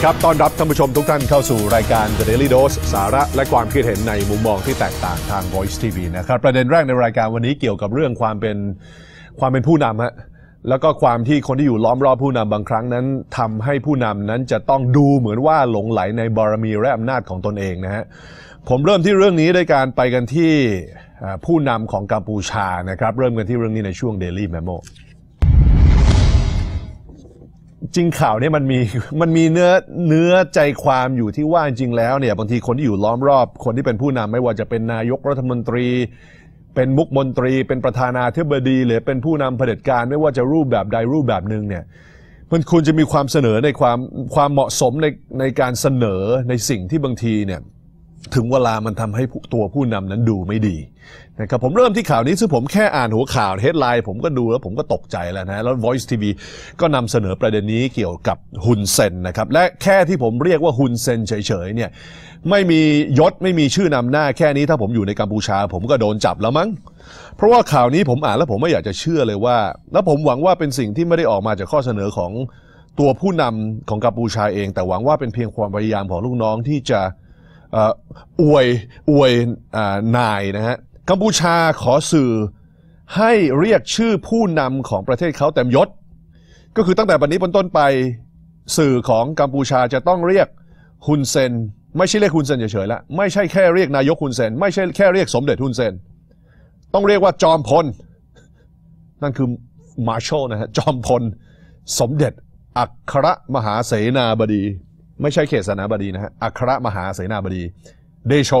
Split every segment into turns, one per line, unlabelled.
ดีครับ ต้อนรับท่านผู้ชมทุกท่านเข้าสู่รายการ The Daily Dose สาระและความคิดเห็นในมุมมองที่แตกต่างทาง Voice TV นะครับ ประเด็นแรกในรายการวันนี้เกี่ยวกับเรื่องความเป็นความเป็นผู้นำฮะ แล้วก็ความที่คนที่อยู่ล้อมรอบผู้นำบางครั้งนั้นทำให้ผู้นำนั้นจะต้องดูเหมือนว่าหลงไหลในบารมีและอำนาจของตนเองนะฮะ ผมเริ่มที่เรื่องนี้ด้วยการไปกันที่ผู้นำของกัมพูชานะครับ เริ่มกันที่เรื่องนี้ในช่วง Daily Memo จริงข่าวเนี่ยมันมีมันมีเนื้อเนื้อใจความอยู่ที่ว่าจริงแล้วเนี่ยบางทีคนที่อยู่ล้อมรอบ คนที่เป็นผู้นำไม่ว่าจะเป็นนายกรัฐมนตรี เป็นมุขมนตรี เป็นประธานาธิบดี หรือเป็นผู้นำเผด็จการไม่ว่าจะรูปแบบใดรูปแบบหนึ่งเนี่ยมันควรจะมีความเสนอในความความเหมาะสมในในการเสนอในสิ่งที่บางทีเนี่ย ถึงเวลามันทำให้ตัวผู้นำนั้นดูไม่ดีนะครับผมเริ่มที่ข่าวนี้ซึ่งผมแค่อ่านหัวข่าวเฮดไลน์ผมก็ดูแล้วผมก็ตกใจแล้วนะแล้ว Voice TV ก็นำเสนอประเด็นนี้เกี่ยวกับฮุนเซนนะครับและแค่ที่ผมเรียกว่าฮุนเซนเฉยๆเนี่ยไม่มียศไม่มีชื่อนำหน้าแค่นี้ถ้าผมอยู่ในกัมพูชา ผมก็โดนจับแล้วมั้ง เพราะว่าข่าวนี้ผมอ่านแล้วผมไม่อยากจะเชื่อเลยว่า แล้วผมหวังว่าเป็นสิ่งที่ไม่ได้ออกมาจากข้อเสนอของตัวผู้นำของกัมพูชาเอง แต่หวังว่าเป็นเพียงความพยายามของลูกน้องที่จะ อวยอวยนายนะฮะกัมพูชาขอสื่อให้เรียกชื่อผู้นำของประเทศเขาเต็มยศ ก็คือตั้งแต่บัดนี้เป็นต้นไปสื่อของกัมพูชาจะต้องเรียกฮุนเซน ไม่ใช่เรียกฮุนเซนเฉยๆแล้วไม่ใช่แค่เรียกนายกฮุนเซน ไม่ใช่แค่เรียกสมเด็จฮุนเซน ต้องเรียกว่าจอมพล นั่นคือมาร์ช a ลนะฮะจอมพล สมเด็จอัครมหาเสนาบดี ไม่ใช่เขตสนาบดีนะฮะอัครมหาเสนาบดีเดโช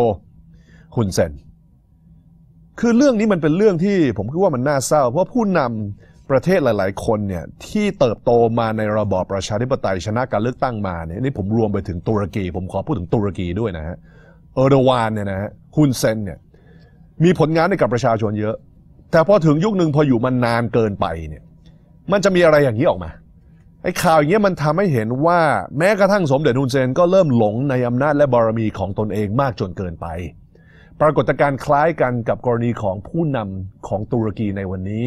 ฮุนเซนคือเรื่องนี้มันเป็นเรื่องที่ผมคิดว่ามันน่าเศร้า เพราะผู้นำประเทศหลาย ๆ คนเนี่ยที่เติบโตมาในระบอบประชาธิปไตยชนะการเลือกตั้งมาเนี่ยนี่ผมรวมไปถึงตุรกี ผมขอพูดถึงตุรกีด้วยนะฮะเออร์โดวานเนี่ยนะฮะฮุนเซนเนี่ยมีผลงานให้กับประชาชนเยอะ แต่พอถึงยุคหนึ่งพออยู่มันนานเกินไปเนี่ยมันจะมีอะไรอย่างนี้ออกมา ไอ้ข่าวอย่างเงี้ยมันทำให้เห็นว่าแม้กระทั่งสมเด็จฮุนเซนก็เริ่มหลงในอำนาจและบารมีของตนเองมากจนเกินไป ปรากฏการณ์คล้ายกันกับกรณีของผู้นำของตุรกีในวันนี้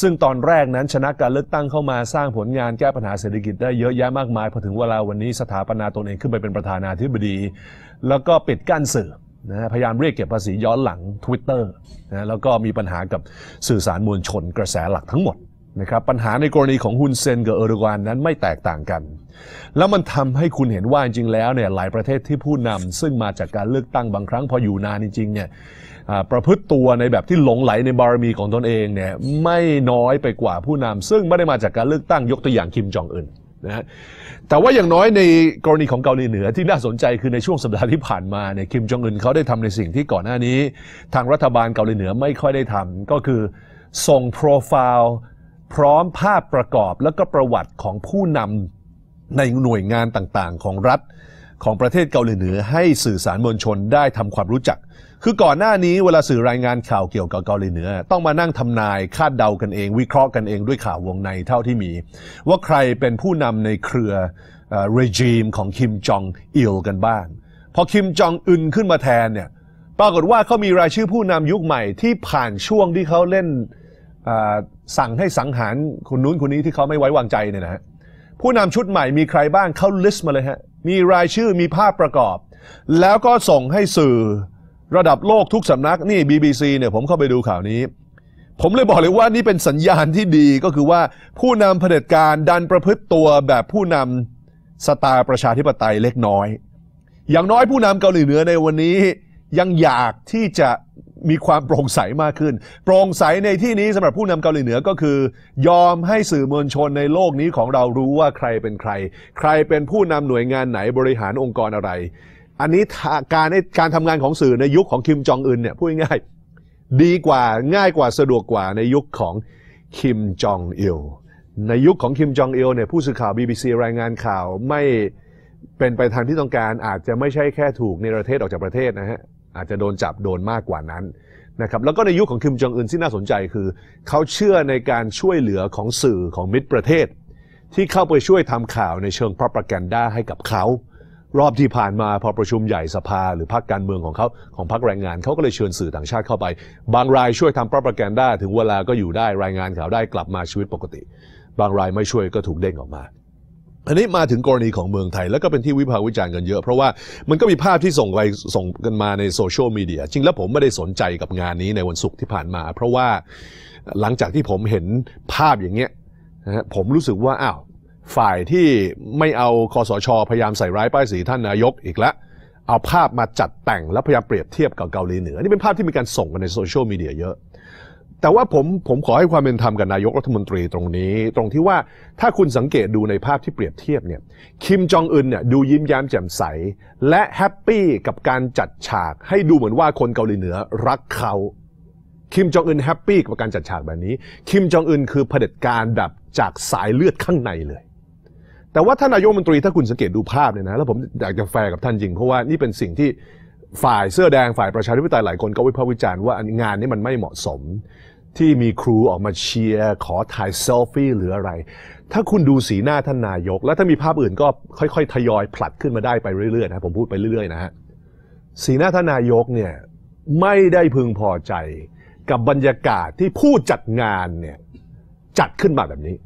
ซึ่งตอนแรกนั้นชนะการเลือกตั้งเข้ามาสร้างผลงานแก้ปัญหาเศรษฐกิจได้เยอะแยะมากมายพอถึงเวลาวันนี้สถาปนาตนเองขึ้นไปเป็นประธานาธิบดี แล้วก็ปิดกั้นสื่อนะพยายามเรียกเก็บภาษีย้อนหลัง Twitter นะแล้วก็มีปัญหากับสื่อสารมวลชนกระแสหลักทั้งหมด นะครับปัญหาในกรณีของฮุนเซนกับเออร์โดกานนั้นไม่แตกต่างกัน แล้วมันทำให้คุณเห็นว่าจริงๆแล้วเนี่ยหลายประเทศที่ผู้นำซึ่งมาจากการเลือกตั้งบางครั้งพออยู่นานจริงๆเนี่ยประพฤติตัวในแบบที่หลงไหลในบารมีของตนเองเนี่ยไม่น้อยไปกว่าผู้นำซึ่งไม่ได้มาจากการเลือกตั้งยกตัวอย่างคิมจองอึนนะฮะแต่ว่าอย่างน้อยในกรณีของเกาหลีเหนือที่น่าสนใจคือในช่วงสัปดาห์ที่ผ่านมาเนี่ยคิมจองอึนเขาได้ทำในสิ่งที่ก่อนหน้านี้ ทางรัฐบาลเกาหลีเหนือไม่ค่อยได้ทำก็คือส่งโปรไฟล์ พร้อมภาพประกอบแล้วก็ประวัติของผู้นำในหน่วยงานต่างๆ ของรัฐของประเทศเกาหลีเหนือให้สื่อสารมวลชนได้ทำความรู้จัก คือก่อนหน้านี้เวลาสื่อรายงานข่าวเกี่ยวกับเกาหลีเหนือ ต้องมานั่งทำนายคาดเดากันเอง วิเคราะห์กันเองด้วยข่าววงในเท่าที่มี ว่าใครเป็นผู้นำในเครือเรจิมของคิมจองอิลกันบ้าง พอคิมจองอึนขึ้นมาแทนเนี่ยปรากฏว่าเขามีรายชื่อผู้นำยุคใหม่ที่ผ่านช่วงที่เขาเล่น สั่งให้สังหารคนนู้นคนนี้ที่เขาไม่ไว้วางใจเนี่ยนะฮะผู้นำชุดใหม่มีใครบ้างเข้าลิสต์มาเลยฮะมีรายชื่อมีภาพประกอบ แล้วก็ส่งให้สื่อระดับโลกทุกสำนักนี่ BBC เนี่ยผมเข้าไปดูข่าวนี้ ผมเลยบอกเลยว่านี่เป็นสัญญาณที่ดีก็คือว่าผู้นำเผด็จการดันประพฤติตัวแบบผู้นำสไตล์ประชาธิปไตยเล็กน้อย อย่างน้อยผู้นำเกาหลีเหนือในวันนี้ยังอยากที่จะ มีความโปร่งใสมากขึ้น โปร่งใสในที่นี้สำหรับผู้นำเกาหลีเหนือก็คือ ยอมให้สื่อมวลชนในโลกนี้ของเรารู้ว่าใครเป็นใคร ใครเป็นผู้นำหน่วยงานไหนบริหารองค์กรอะไร อันนี้ถ้าการการทำงานของสื่อในยุคของคิมจองอึนเนี่ยพูดง่ายดีกว่าง่ายกว่าสะดวกกว่าในยุคของคิมจองอิลในยุคของคิมจองอิลเนี่ยผู้สื่อข่าว BBC รายงานข่าวไม่เป็นไปทางที่ต้องการอาจจะไม่ใช่แค่ถูกในประเทศออกจากประเทศนะฮะ อาจจะโดนจับโดนมากกว่านั้นนะครับแล้วก็ในยุคของคิมจองอึนที่น่าสนใจคือ เขาเชื่อในการช่วยเหลือของสื่อของมิตรประเทศ ที่เข้าไปช่วยทำข่าวในเชิง propaganda ให้กับเขา รอบที่ผ่านมาพอประชุมใหญ่สภาหรือพรรคการเมืองของเขาของพรรคแรงงานเขาก็เลยเชิญสื่อต่างชาติเข้าไป บางรายช่วยทำ propaganda ถึงเวลาก็อยู่ได้รายงานข่าวได้กลับมาชีวิตปกติ บางรายไม่ช่วยก็ถูกเด้งออกมา อันนี้มาถึงกรณีของเมืองไทยแล้วก็เป็นที่วิพากษ์วิจารณ์กันเยอะ เพราะว่ามันก็มีภาพที่ส่งไปส่งกันมาในโซเชียลมีเดียจริงแล้วผมไม่ได้สนใจกับงานนี้ในวันศุกร์ที่ผ่านมา เพราะว่าหลังจากที่ผมเห็นภาพอย่างเงี้ยนะผมรู้สึกว่าอ้าวฝ่ายที่ไม่เอาคอสช พยายามใส่ร้ายป้ายสีท่านนายกอีกแล้วเอาภาพมาจัดแต่งแล้วพยายามเปรียบเทียบกับเกาหลีเหนือนี่เป็นภาพที่มีการส่งกันในโซเชียลมีเดียเยอะ แต่ว่าผมผมขอให้ความเป็นธรรมกับนายกรัฐมนตรีตรงนี้ ตรงที่ว่าถ้าคุณสังเกตดูในภาพที่เปรียบเทียบเนี่ยคิมจองอึนเนี่ยดูยิ้มแย้มแจ่มใส และแฮปปี้กับการจัดฉาก ให้ดูเหมือนว่าคนเกาหลีเหนือรักเขาคิมจองอึนแฮปปี้กับการจัดฉากแบบนี้ คิมจองอึนคือเผด็จการแบบจากสายเลือดข้างในเลย แต่ว่าท่านนายกรัฐมนตรีถ้าคุณสังเกตดูภาพเนี่ยนะแล้วผมอยากจะแฟร์กับท่านจริงเพราะว่านี่เป็นสิ่งที่ ฝ่ายเสื้อแดงฝ่ายประชาธิปไตยหลายคนก็วิพากษ์วิจารณ์ว่างานนี้มันไม่เหมาะสม ที่มีครูออกมาเชียร์ขอถ่ายเซลฟี่หรืออะไร ถ้าคุณดูสีหน้าท่านนายก แล้วถ้ามีภาพอื่นก็ค่อยๆ ทยอยผลัดขึ้นมาได้ไปเรื่อยๆนะผมพูดไปเรื่อยๆนะฮะสีหน้าท่านนายกเนี่ยไม่ได้พึงพอใจกับบรรยากาศที่ผู้จัดงานเนี่ยจัดขึ้นมาแบบนี้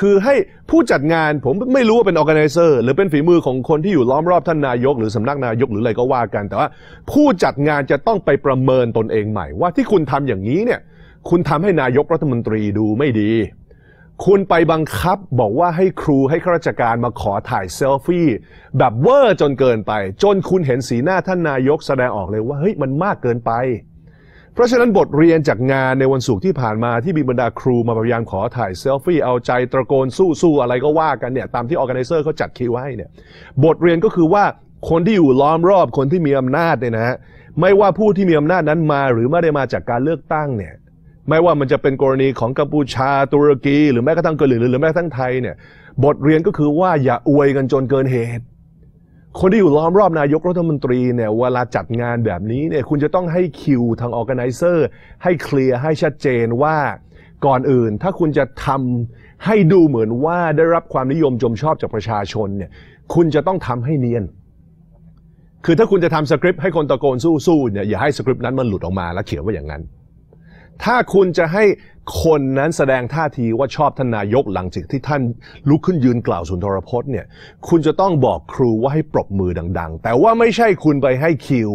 คือให้ผู้จัดงานผมไม่รู้ว่าเป็น organizer หรือเป็นฝีมือของคนที่อยู่ล้อมรอบท่านนายก หรือสำนักนายกหรืออะไรก็ว่ากัน แต่ว่าผู้จัดงานจะต้องไปประเมินตนเองใหม่ ว่าที่คุณทำอย่างนี้เนี่ยคุณทำให้นายกรัฐมนตรีดูไม่ดี คุณไปบังคับบอกว่าให้ครูให้ข้าราชการมาขอถ่ายเซลฟี่ แบบเวอร์จนเกินไป จนคุณเห็นสีหน้าท่านนายกแสดงออกเลยว่าเฮ้ยมันมากเกินไป เพราะฉะนั้นบทเรียนจากงานในวันศุกร์ที่ผ่านมาที่มีบรรดาครูมาพยายามขอถ่ายเซลฟี่เอาใจตะโกนสู้สู้อะไรก็ว่ากันเนี่ยตามที่ออแกไนเซอร์เขาจัดคิวให้เนี่ยบทเรียนก็คือว่าคนที่อยู่ล้อมรอบคนที่มีอำนาจเนี่ยนะฮะไม่ว่าผู้ที่มีอำนาจนั้นมาหรือไม่ได้มาจากการเลือกตั้งเนี่ยไม่ว่ามันจะเป็นกรณีของกัมพูชาตุรกี หรือแม้กระทั่งเกาหลีหรือแม้กระทั่งไทยเนี่ยบทเรียนก็คือว่าอย่าอวยกันจนเกินเหตุ คนที่อยู่ล้อมรอบนายกรัฐมนตรีเนี่ยเวลาจัดงานแบบนี้เนี่ยคุณจะต้องให้คิวทางออแกไนเซอร์ให้เคลียร์ให้ชัดเจนว่าก่อนอื่นถ้าคุณจะทำให้ดูเหมือนว่าได้รับความนิยมชมชอบจากประชาชนเนี่ยคุณจะต้องทำให้เนียน คือถ้าคุณจะทำสคริปต์ให้คนตะโกนสู้ๆเนี่ยอย่าให้สคริปต์นั้นมันหลุดออกมาแล้วเขียนว่าอย่างนั้น ถ้าคุณจะให้คนนั้นแสดงท่าทีว่าชอบท่านนายกหลังจากที่ท่านลุกขึ้นยืนกล่าวสุนทรพจน์เนี่ย คุณจะต้องบอกครูว่าให้ปรบมือดัง ๆ แต่ว่าไม่ใช่คุณไปให้คิว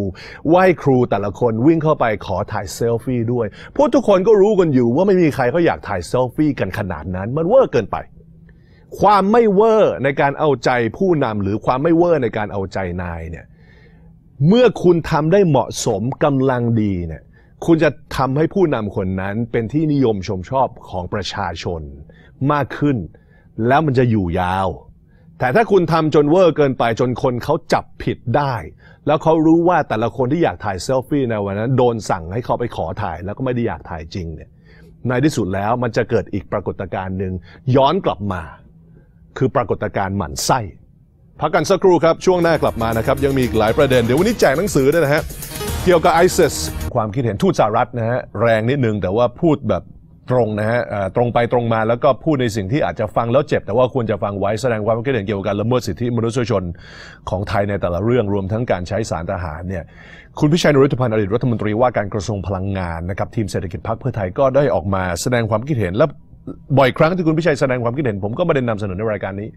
ว่าให้ครูแต่ละคนวิ่งเข้าไปขอถ่ายเซลฟี่ด้วย เพราะทุกคนก็รู้กันอยู่ว่าไม่มีใครเขาอยากถ่ายเซลฟี่กันขนาดนั้น มันเวอร์เกินไป ความไม่เวอร์ในการเอาใจผู้นำหรือความไม่เวอร์ในการเอาใจนายเนี่ย เมื่อคุณทำได้เหมาะสมกำลังดีเนี่ย คุณจะทำให้ผู้นำคนนั้นเป็นที่นิยมชมชอบของประชาชนมากขึ้น แล้วมันจะอยู่ยาว แต่ถ้าคุณทำจนเวอร์เกินไปจนคนเขาจับผิดได้ แล้วเขารู้ว่าแต่ละคนที่อยากถ่ายเซลฟี่ในวันนั้น โดนสั่งให้เขาไปขอถ่ายแล้วก็ไม่ได้อยากถ่ายจริงเนี่ยในที่สุดแล้วมันจะเกิดอีกปรากฏการณ์หนึ่งย้อนกลับมา คือปรากฏการณ์หมั่นไส้ พักกันสักครู่ครับ ช่วงหน้ากลับมานะครับ ยังมีอีกหลายประเด็น เดี๋ยววันนี้แจกหนังสือด้วยนะฮะ เกี่ยวกับไอซิสความคิดเห็นทูตสหรัฐนะฮะ แรงนิดนึงแต่ว่าพูดแบบตรงนะฮะตรงไปตรงมาแล้วก็พูดในสิ่งที่อาจจะฟังแล้วเจ็บ แต่ว่าควรจะฟังไว้แสดงความคิดเห็นเกี่ยวกับการละเมิดสิทธิมนุษยชนของไทยในแต่ละเรื่องรวมทั้งการใช้สารทหารเนี่ยคุณพิชัยนริธพันธ์อดีตรัฐมนตรีว่าการกระทรวงพลังงานนะครับทีมเศรษฐกิจพรรคเพื่อไทยก็ได้ออกมาแสดงความคิดเห็นและ บ่อยครั้งที่คุณพิชัยแสดงความคิดเห็น ผมก็ไม่ได้นำเสนอในรายการนี้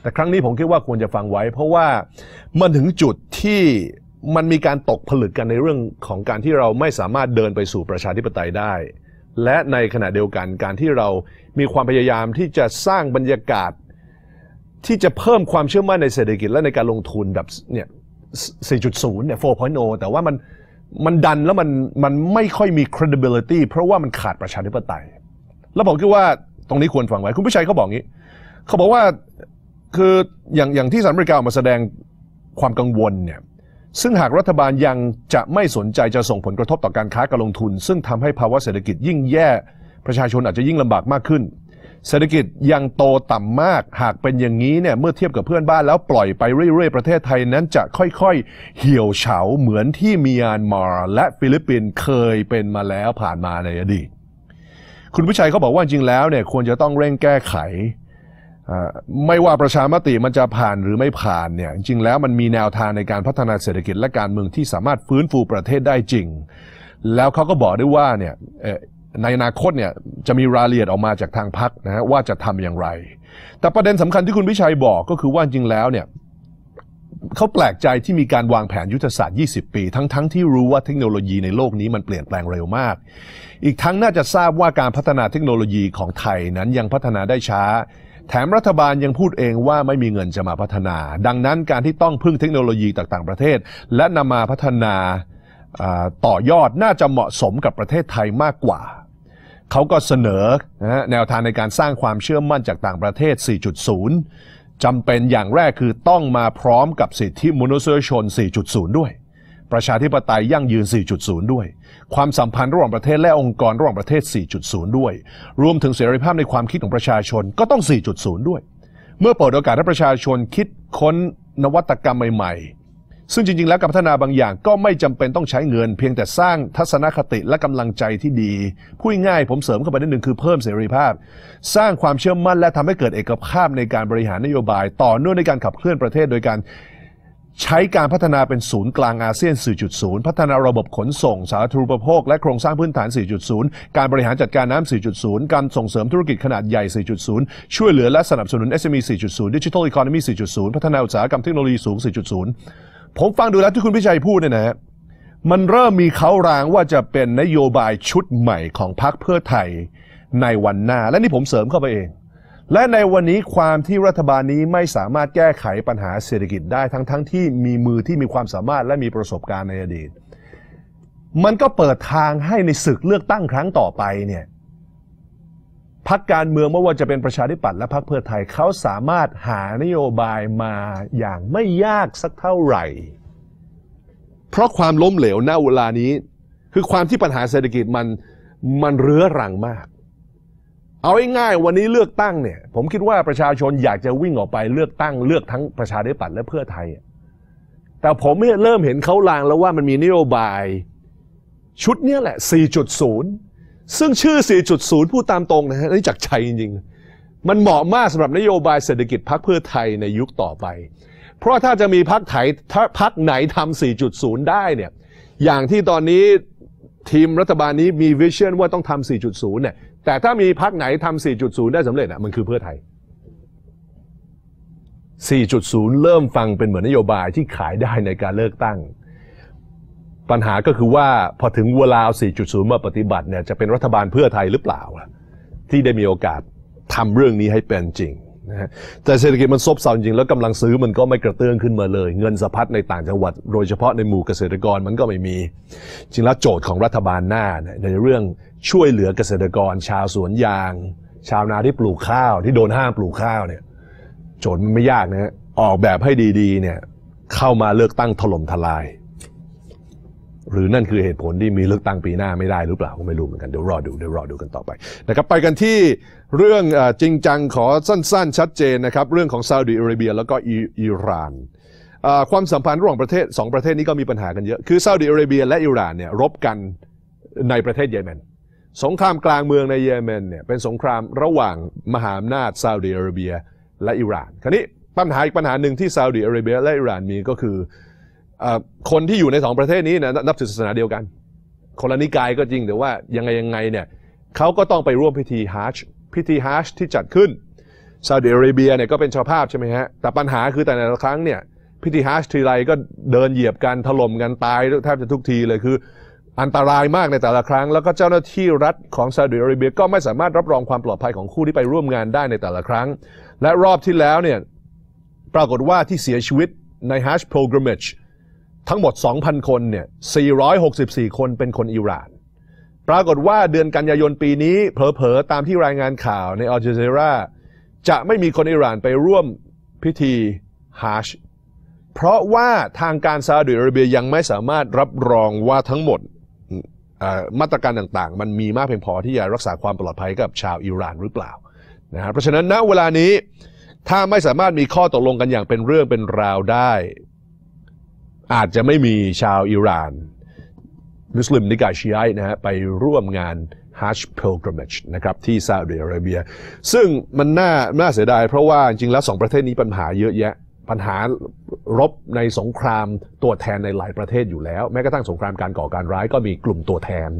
แต่ครั้งนี้ผมคิดว่าควรจะฟังไว้ เพราะว่ามันถึงจุดที่มันมีการตกผลึกกันในเรื่องของการที่เราไม่สามารถเดินไปสู่ประชาธิปไตยได้ และในขณะเดียวกันการที่เรามีความพยายามที่จะสร้างบรรยากาศ ที่จะเพิ่มความเชื่อมั่นในเศรษฐกิจและในการลงทุนแบบเนี่ย 4.0 เนี่ย 4.0 แต่ว่ามันมันดันแล้วมันมันไม่ค่อยมี credibility เพราะว่ามันขาดประชาธิปไตย แล้วผมคิดว่าตรงนี้ควรฟังไว้ คุณผู้ชัยเขาบอกงี้ เขาบอกว่าคืออย่างอย่างที่สหรัฐอเมริกาออกมาแสดงความกังวลเนี่ยซึ่งหากรัฐบาลยังจะไม่สนใจจะส่งผลกระทบต่อการค้าการลงทุน ซึ่งทำให้ภาวะเศรษฐกิจยิ่งแย่ประชาชนอาจจะยิ่งลำบากมากขึ้น เศรษฐกิจยังโตต่ำมาก หากเป็นอย่างนี้เนี่ยเมื่อเทียบกับเพื่อนบ้านแล้วปล่อยไปเรื่อยๆ ประเทศไทยนั้นจะค่อยๆ เหี่ยวเฉาเหมือนที่เมียนมาและฟิลิปปินส์เคยเป็นมาแล้วผ่านมาในอดีต คุณผู้ชัยเขาบอกว่าจริงแล้วเนี่ยควรจะต้องเร่งแก้ไขอ่าไม่ว่าประชามติมันจะผ่านหรือไม่ผ่านเนี่ยจริงแล้วมันมีแนวทางในการพัฒนาเศรษฐกิจและการเมืองที่สามารถฟื้นฟูประเทศได้จริง แล้วเขาก็บอกด้วยว่าเนี่ยในอนาคตเนี่ยจะมีรายละเอียดออกมาจากทางพักนะฮะว่าจะทำอย่างไร แต่ประเด็นสำคัญที่คุณวิชัยบอกก็คือว่าจริงแล้วเนี่ย เขาแปลกใจที่มีการวางแผนยุทธศาสตร์ 20 ปี ทั้งๆทที่รู้ว่าเทคโนโลยีในโลกนี้มันเปลี่ยนแปลงเร็วมาก อีกทั้งน่าจะทราบว่าการพัฒนาเทคโนโลยีของไทยนั้นยังพัฒนาได้ช้า แถมรัฐบาลยังพูดเองว่าไม่มีเงินจะมาพัฒนา ดังนั้นการที่ต้องพึ่งเทคโนโลยีต่างประเทศ และนำมาพัฒนาต่อยอดน่าจะเหมาะสมกับประเทศไทยมากกว่าเขาก็เสนอแนวทางในการสร้างความเชื่อมั่นจากต่างประเทศ 4.0 จำเป็นอย่างแรกคือต้องมาพร้อมกับสิทธิมนุษยชน 4.0 ด้วย ประชาธิปไตยยั่งยืน 4.0 ด้วย ความสัมพันธ์ระหว่างประเทศและองค์กรระหว่างประเทศ 4.0 ด้วย รวมถึงเสรีภาพในความคิดของประชาชนก็ต้อง 4.0 ด้วย เมื่อเปิดโอกาสให้ประชาชนคิดค้นนวัตกรรมใหม่ ซึ่งจริงๆ แล้วการพัฒนาบางอย่างก็ไม่จำเป็นต้องใช้เงิน เพียงแต่สร้างทัศนคติและกำลังใจที่ดี พูดง่ายผมเสริมเข้าไปนิดหนึ่งคือเพิ่มเสรีภาพ สร้างความเชื่อมั่นและทำให้เกิดเอกภาพในการบริหารนโยบาย ต่อเนื่องในการขับเคลื่อนประเทศโดยการใช้การพัฒนาเป็นศูนย์กลางอาเซียน 4.0 พัฒนาระบบขนส่ง สาธารณูปโภค และโครงสร้างพื้นฐาน 4.0 การบริหารจัดการน้ำ 4.0 การส่งเสริมธุรกิจขนาดใหญ่ 4.0 ช่วยเหลือและสนับสนุน SME 4.0 Digital Economy 4.0 พัฒนาอุตสาหกรรมเทคโนโลยีสูง 4.0 ผมฟังดูแล้วที่คุณพิชัยพูดเนี่ยนะฮะมันเริ่มมีเขารางว่าจะเป็นนโยบายชุดใหม่ของพรรคเพื่อไทยในวันหน้า และนี่ผมเสริมเข้าไปเอง และในวันนี้ความที่รัฐบาลนี้ไม่สามารถแก้ไขปัญหาเศรษฐกิจได้ทั้งๆทที่มีมือที่มีความสามารถและมีประสบการณ์ในอดีต มันก็เปิดทางให้ในศึกเลือกตั้งครั้งต่อไปเนี่ย พักการเมืองไม่ว่าจะเป็นประชาธิปัตย์และพักเพื่อไทยเขาสามารถหานโยบายมาอย่างไม่ยากสักเท่าไหร่ เพราะความล้มเหลวณเวลานี้ คือความที่ปัญหาเศรษฐกิจมันมันเรื้อรังมาก เอาง่ายๆวันนี้เลือกตั้งเนี่ย ผมคิดว่าประชาชนอยากจะวิ่งออกไปเลือกตั้งเลือกทั้งประชาธิปัตย์และเพื่อไทย แต่ผมเริ่มเห็นเขาลางแล้วว่ามันมีนโยบาย ชุดนี้แหละ 4.0 ซึ่งชื่อ 4.0 พูดตามตรงนะฮะนี่จากใจจริงๆ มันเหมาะมากสำหรับนโยบายเศรษฐกิจพักเพื่อไทยในยุคต่อไป เพราะถ้าจะมีพักไทยพักไหนทำ 4.0 ได้เนี่ย อย่างที่ตอนนี้ทีมรัฐบาลนี้มีวิชั่นว่าต้องทำ 4.0 เนี่ย แต่ถ้ามีพักไหนทำ 4.0 ได้สำเร็จอะ มันคือเพื่อไทย 4.0 เริ่มฟังเป็นเหมือนนโยบายที่ขายได้ในการเลือกตั้ง ปัญหาก็คือว่าพอถึงเวลา4.0 มาปฏิบัติเนี่ยจะเป็นรัฐบาลเพื่อไทยหรือเปล่า ที่ได้มีโอกาสทำเรื่องนี้ให้เป็นจริงนะฮะแต่เศรษฐกิจมันซบเซาจริงแล้วกำลังซื้อมันก็ไม่กระเตื้องขึ้นมาเลย เงินสะพัดในต่างจังหวัด โดยเฉพาะในหมู่เกษตรกรมันก็ไม่มี จริงแล้วโจทย์ของรัฐบาลหน้า ในเรื่องช่วยเหลือเกษตรกร ชาวสวนยาง ชาวนาที่ปลูกข้าว ที่โดนห้ามปลูกข้าวเนี่ยโจทย์มันไม่ยากนะออกแบบให้ดีๆเนี่ยเข้ามาเลือกตั้งถล่มทลาย หรือนั่นคือเหตุผลที่มีเลือกตั้งปีหน้าไม่ได้หรือเปล่าก็ไม่รู้เหมือนกันเดี๋ยวรอดูเดี๋ยวรอดูกันต่อไปนะครับไปกันที่เรื่องจริงจังขอสั้น ๆ ชัดเจนนะครับเรื่องของซาอุดิอาระเบีย แล้วก็อิหร่านความสัมพันธ์ระหว่างประเทศสองประเทศนี้ก็มีปัญหากันเยอะคือซาอุดิอาระเบียและอิหร่านเนี่ยรบกันในประเทศเยเมนสงครามกลางเมืองในเยเมนเนี่ยเป็นสงครามระหว่างมหาอำนาจซาอุดิอาระเบีย และอิหร่าน คราวนี้ปัญหาอีกปัญหาหนึ่งที่ซาอุดิอาระเบียและอิหร่านมีก็คือ คนที่อยู่ในสองประเทศนี้นะนับถือศาสนาเดียวกัน คนละนิกายก็จริงแต่ว่ายังไงยังไงเนี่ยเขาก็ต้องไปร่วมพิธีฮัจพิธีฮัจที่จัดขึ้นซาอุดิอาระเบียเนี่ยก็เป็นชาวภาพใช่ไหมฮะแต่ปัญหาคือแต่ละครั้งเนี่ยพิธีฮัจทีไรก็เดินเหยียบกันถล่มกันตายแทบจะทุกทีเลยคืออันตรายมากในแต่ละครั้ง แล้วก็เจ้าหน้าที่รัฐของซาอุดิอาระเบียก็ไม่สามารถรับรองความปลอดภัยของคู่ที่ไปร่วมงานได้ในแต่ละครั้ง และรอบที่แล้วเนี่ยปรากฏว่าที่เสียชีวิตในฮัจ pilgrimage ทั้งหมด 2,000 คนเนี่ย 464 คนเป็นคนอิหร่าน ปรากฏว่าเดือนกันยายนปีนี้เผลอๆ ตามที่รายงานข่าวในอัลจาซีราจะไม่มีคนอิหร่านไปร่วมพิธีฮัชเพราะว่าทางการซาอุดิอาระเบียยังไม่สามารถรับรองว่าทั้งหมดมาตรการต่างๆ มันมีมากเพียงพอที่จะรักษาความปลอดภัยกับชาวอิหร่านหรือเปล่านะครับเพราะฉะนั้นณเวลานี้ถ้าไม่สามารถมีข้อตกลงกันอย่างเป็นเรื่องเป็นราวได้ อาจจะไม่มีชาวอิหร่าน มุสลิมนิกายชีไอนะฮะไปร่วมงานฮัชเพลกร m a g e นะครับที่ซาอุดิอาระเบีย ซึ่งมันน่าน่าเสียดายเพราะว่าจริงแล้วสองประเทศนี้ปัญหาเยอะแยะ ปัญหารบในสงครามตัวแทนในหลายประเทศอยู่แล้ว แม้กระทั่งสงครามการก่อการร้ายก็มีกลุ่มตัวแทน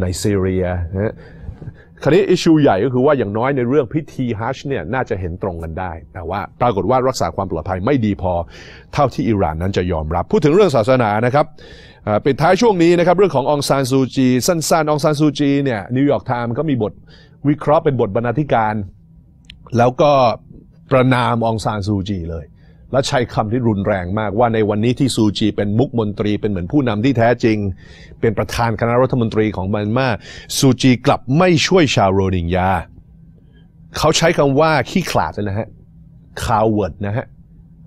ในซีเรียนะ คราวนี้อิชูใหญ่ก็คือว่าอย่างน้อยในเรื่องพิธีฮัชเนี่ยน่าจะเห็นตรงกันได้ แต่ว่าปรากฏว่ารักษาความปลอดภัยไม่ดีพอ เท่าที่อิหร่านนั้นจะยอมรับ พูดถึงเรื่องศาสนานะครับปิดท้ายช่วงนี้นะครับเรื่องขององซานซูจีสั้นๆองซานซูจีเนี่ยนิวยอร์กไทม์ก็มีบทวิเคราะห์เป็นบทบรรณาธิการ แล้วก็ประนามองซานซูจีเลย และใช้คำที่รุนแรงมากว่าในวันนี้ที่ซูจีเป็นมุกมนตรีเป็นเหมือนผู้นำที่แท้จริง เป็นประธานคณะรัฐมนตรีของมันมาซูจีกลับไม่ช่วยชาวโรนิงญาเขาใช้คำว่าขี้ขลาดนะฮะคาวเวิร์ดนะฮะ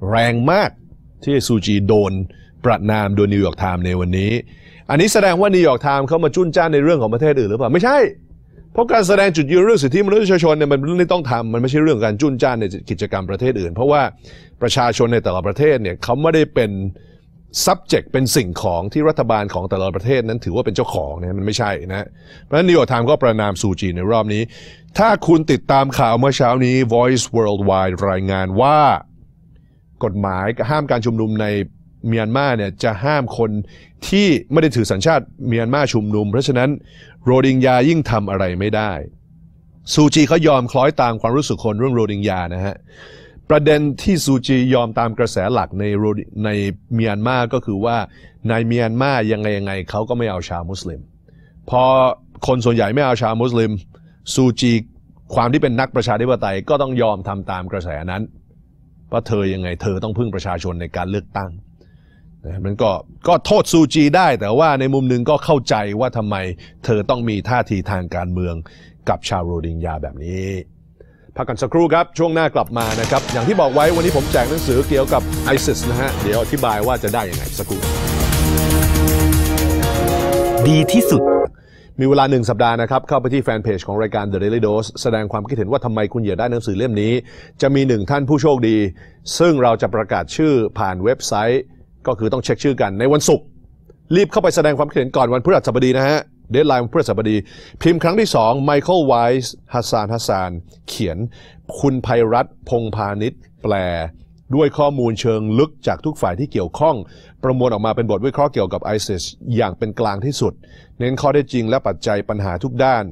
แรงมากที่ซูจีโดนประนามโดยนิวยอร์กไทม์ในวันนี้ อันนี้แสดงว่านิวยอร์กไทม์เขามาจุนจ้านในเรื่องของประเทศอื่นหรือเปล่า ไม่ใช่ เพราะการแสดงจุดยืนเรื่องสิทธิมนุษยชนเนี่ยมันเรื่องที่ต้องทำมันไม่ใช่เรื่องการจุนจ้านในกิจกรรมประเทศอื่น เพราะว่าประชาชนในแต่ละประเทศเนี่ยเขาไม่ได้เป็น subject เป็นสิ่งของที่รัฐบาลของแต่ละประเทศนั้นถือว่าเป็นเจ้าของเนี่ยมันไม่ใช่นะเพราะฉะนั้นนิวยอร์กไทม์ก็ประนามซูจีในรอบนี้ ถ้าคุณติดตามข่าวเมื่อเช้านี้ Voice Worldwide รายงานว่า กฎหมายห้ามการชุมนุมใน เมียนมาเนี่ยจะห้ามคนที่ไม่ได้ถือสัญชาติเมียนมาชุมนุม เพราะฉะนั้นโรดิงยายิ่งทำอะไรไม่ได้ ซูจีเขายอมคล้อยตามความรู้สึกคนเรื่องโรดิงยานะฮะประเด็นที่ซูจียอมตามกระแสหลักในในเมียนมาก็คือว่าในเมียนมายังไงยังไงเขาก็ไม่เอาชาวมุสลิม พอคนส่วนใหญ่ไม่เอาชาวมุสลิม ซูจีความที่เป็นนักประชาธิปไตยก็ต้องยอมทำตามกระแสนั้นเพราเธอยังไงเธอต้องพึ่งประชาชนในการเลือกตั้ง มันก็ก็โทษซูจีได้ แต่ว่าในมุมหนึ่งก็เข้าใจว่าทำไมเธอต้องมีท่าทีทางการเมืองกับชาวโรดิงยาแบบนี้ พักกันสักครู่ครับ ช่วงหน้ากลับมานะครับ อย่างที่บอกไว้วันนี้ผมแจกหนังสือเกี่ยวกับไอซิสนะฮะ เดี๋ยวอธิบายว่าจะได้ยังไงสักครู่
ดีที่สุด
มีเวลาหนึ่งสัปดาห์นะครับ เข้าไปที่แฟนเพจของรายการ The Daily Dose แสดงความคิดเห็นว่าทำไมคุณอยากได้หนังสือเล่มนี้ จะมีหนึ่งท่านผู้โชคดี ซึ่งเราจะประกาศชื่อผ่านเว็บไซต์ ก็คือต้องเช็คชื่อกันในวันศุกร์รีบเข้าไปแสดงความคิดเห็นก่อนวันพฤหัสบดีนะฮะเดทไลน์วันพฤหัสบดี พิมพ์ครั้งที่2ไมเคิลไวส์ฮัสซานฮัสซานเขียน คุณภัยรัตพงพาณิชย์แปล ด้วยข้อมูลเชิงลึกจากทุกฝ่ายที่เกี่ยวข้อง ประมวลออกมาเป็นบทวิเคราะห์เกี่ยวกับไอซิสอย่างเป็นกลางที่สุด เน้นข้อได้จริงและปัจจัยปัญหาทุกด้าน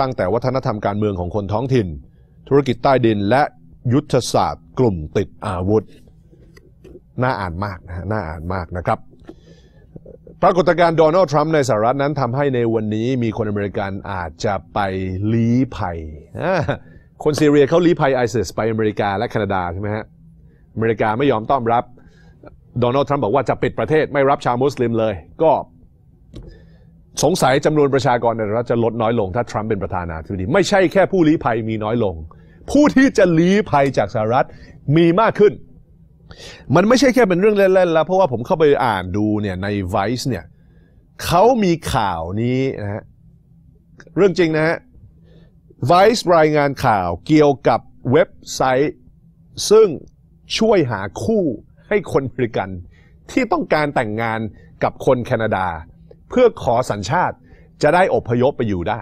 ตั้งแต่วัฒนธรรมการเมืองของคนท้องถิ่น ธุรกิจใต้ดินและยุทธศาสตร์ กลุ่มติดอาวุธ น่าอ่านมากนะน่าอ่านมากนะครับ ปรากฏการณ์โดนัลด์ทรัมป์ในสหรัฐนั้นทำให้ในวันนี้มีคนอเมริกันอาจจะไปลี้ภัย คนซีเรียเขาลี้ภัยไอซิสไปอเมริกาและแคนาดาใช่ไหมฮะ อเมริกาไม่ยอมต้อนรับโดนัลด์ทรัมป์บอกว่าจะปิดประเทศไม่รับชาวมุสลิมเลย ก็สงสัยจำนวนประชากรในรัฐจะลดน้อยลง ถ้าทรัมป์เป็นประธานาธิบดี ไม่ใช่แค่ผู้ลี้ภัยมีน้อยลง ผู้ที่จะลี้ภัยจากสหรัฐมีมากขึ้น มันไม่ใช่แค่เป็นเรื่องเล่นๆแล้ว เพราะว่าผมเข้าไปอ่านดูเนี่ยใน Vice เนี่ยเขามีข่าวนี้นะฮะเรื่องจริงนะฮะ Vice รายงานข่าวเกี่ยวกับเว็บไซต์ ซึ่งช่วยหาคู่ให้คนบริกัน ที่ต้องการแต่งงานกับคนแคนาดา เพื่อขอสัญชาติจะได้อพยพไปอยู่ได้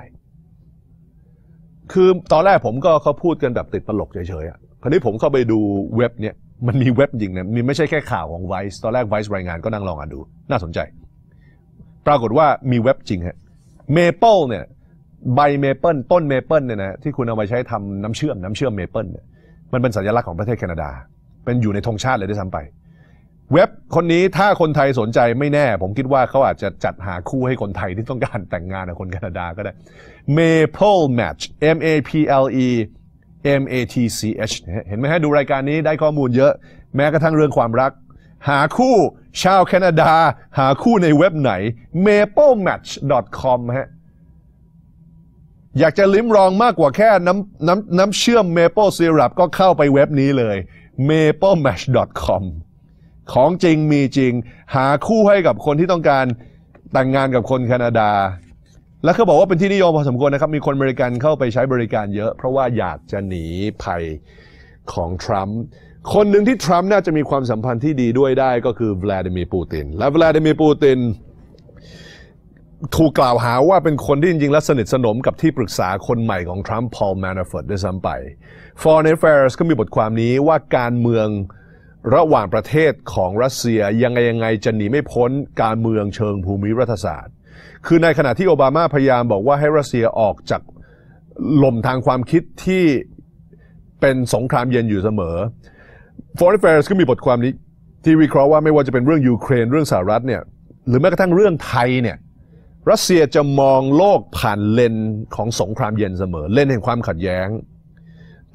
คือตอนแรกผมก็เขาพูดกันแบบติดตลกเฉยๆอะคราวนี้ผมเข้าไปดูเว็บเนี่ย มันมีเว็บจริงนะมีไม่ใช่แค่ข่าวของ Vice ตอนแรก Vice รายงานก็นั่งลองอ่านดู น่าสนใจ ปรากฏว่ามีเว็บจริงฮะเมเปิลเนี่ยใบเมเปิลต้นเมเปิลเนี่ยนะที่คุณเอามาใช้ทำน้ำเชื่อมน้ำเชื่อมเมเปิลเนี่ยมันเป็นสัญลักษณ์ของประเทศแคนาดา เป็นอยู่ในธงชาติเลยด้วยซ้ำไป เว็บคนนี้ถ้าคนไทยสนใจไม่แน่ ผมคิดว่าเขาอาจจะจัดหาคู่ให้คนไทยที่ต้องการแต่งงานกับคนแคนาดาก็ได้ Maple Match M A P L E MATCH เห็นไหมฮะดูรายการนี้ได้ข้อมูลเยอะ แม้กระทั่งเรื่องความรัก หาคู่ชาวแคนาดา หาคู่ในเว็บไหน maplematch.com ฮะอยากจะลิ้มรองมากกว่าแค่น้ำน้ำน้ำเชื่อม maple syrup ก็เข้าไปเว็บนี้เลย maplematch.com ของจริงมีจริง หาคู่ให้กับคนที่ต้องการแต่งงานกับคนแคนาดา แล้วเขาบอกว่าเป็นที่นิยมพอสมควรนะครับ มีคนบริการเข้าไปใช้บริการเยอะ เพราะว่าอยากจะหนีภัยของทรัมป์คนหนึ่งที่ทรัมป์น่าจะมีความสัมพันธ์ที่ดีด้วยได้ก็คือวลาดิมีร์ปูติน และวลาดิมีร์ปูตินถูกกล่าวหาว่าเป็นคนที่จริงๆ และสนิทสนมกับที่ปรึกษาคนใหม่ของทรัมป์พอลแมนเฟิร์ดด้วยซ้ำไป Foreign Affairs ก็มีบทความนี้ว่าการเมืองระหว่างประเทศของรัสเซียยังไงยังไงจะหนีไม่พ้นการเมืองเชิงภูมิรัฐศาสตร์ คือในขณะที่โอบามาพยายามบอกว่าให้รัสเซียออกจากลมทางความคิดที่เป็นสงครามเย็นอยู่เสมอ Foreign Affairs ก็มีบทความนี้ที่วิเคราะห์ว่าไม่ว่าจะเป็นเรื่องยูเครนเรื่องสหรัฐเนี่ยหรือแม้กระทั่งเรื่องไทยเนี่ยรัสเซียจะมองโลกผ่านเลนของสงครามเย็นเสมอ เลนแห่งความขัดแย้ง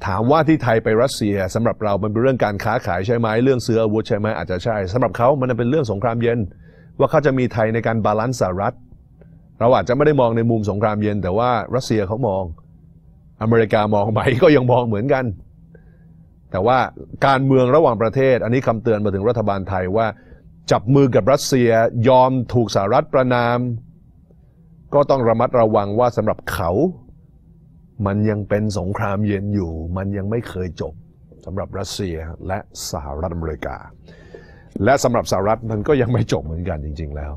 ถามว่าที่ไทยไปรัสเซียสำหรับเรามันเป็นเรื่องการค้าขายใช่ไหมเรื่องซื้ออาวุธใช่ไหมอาจจะใช่สำหรับเขามันเป็นเรื่องสงครามเย็น ว่าเขาจะมีไทยในการบาลานซ์สหรัฐ เราอาจจะไม่ได้มองในมุมสงครามเย็น แต่ว่ารัสเซียเขามอง อเมริกามองไหมก็ยังมองเหมือนกัน แต่ว่าการเมืองระหว่างประเทศ อันนี้คำเตือนมาถึงรัฐบาลไทยว่า จับมือกับรัสเซียยอมถูกสหรัฐประนาม ก็ต้องระมัดระวังว่าสำหรับเขา มันยังเป็นสงครามเย็นอยู่ มันยังไม่เคยจบสำหรับรัสเซียและสหรัฐอเมริกา และสำหรับสหรัฐมันก็ยังไม่จบเหมือนกันจริง ๆ แล้ว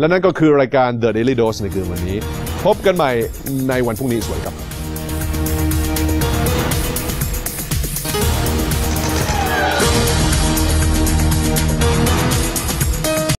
และนั่นก็คือรายการ The Daily Dose ในคืนวันนี้ พบกันใหม่ในวันพรุ่งนี้สวัสดีครับ